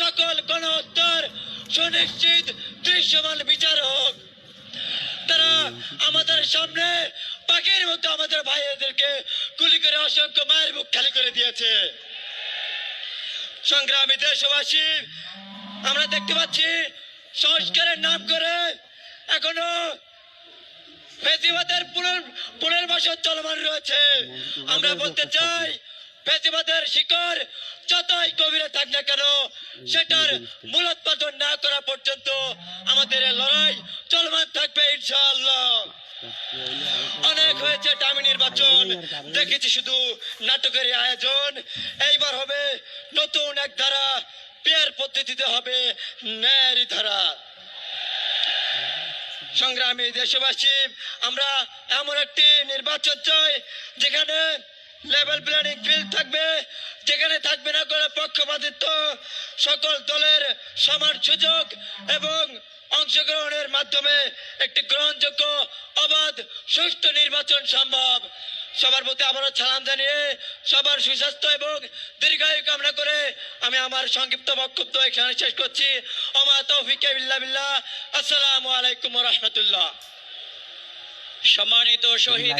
সকল গণহত্যার সুনিশ্চিত দৃশ্যমান বিচার হোক তারা আমাদের সামনে পাখির মতো আমাদের ভাইদেরকে গুলি করে অসংখ্য মায়ের মুখ খালি করে দিয়েছে। সংগ্রামী দেশবাসী, আমরা দেখতে পাচ্ছি সংস্কারের নাম করে এখনও ফেসিবাদের পুনর, পুনর্বাসন চলমান রয়েছে। আমরা বলতে চাই ফেসিবাদের শিকড় যতই গভীরে থাক না কেন, সেটার মূলোৎপাদন না করা পর্যন্ত আমাদের লড়াই চলমান থাকবে ইনশাআল্লাহ। অনেক হয়েছে দামি নির্বাচন। দেখেছি শুধু নাটকের আয়োজন। এইবার হবে নতুন এক ধারা পেয়ার পদ্ধতিতে হবে ন্যায়ের ধারা। সংগ্রামী দেশবাসী, আমরা এমন একটি নির্বাচন চাই যেখানে লেভেল প্ল্যানিং ফিল্ড থাকবে, যেখানে থাকবে না কোনো পক্ষপাতিত্ব। সকল দলের সমান সুযোগ এবং অংশগ্রহণের মাধ্যমে একটি গ্রহণযোগ্য, অবাধ, সুষ্ঠু নির্বাচন সম্ভব। সবার প্রতি আবারও সালাম জানিয়ে সবার সুস্বাস্থ্য এবং দীর্ঘায়ু কামনা করে আমি আমার সংক্ষিপ্ত বক্তব্য এখানে শেষ করছি। বিল্লাহ আসসালামু আলাইকুম রহমতুল্লাহ। সম্মানিত শহীদ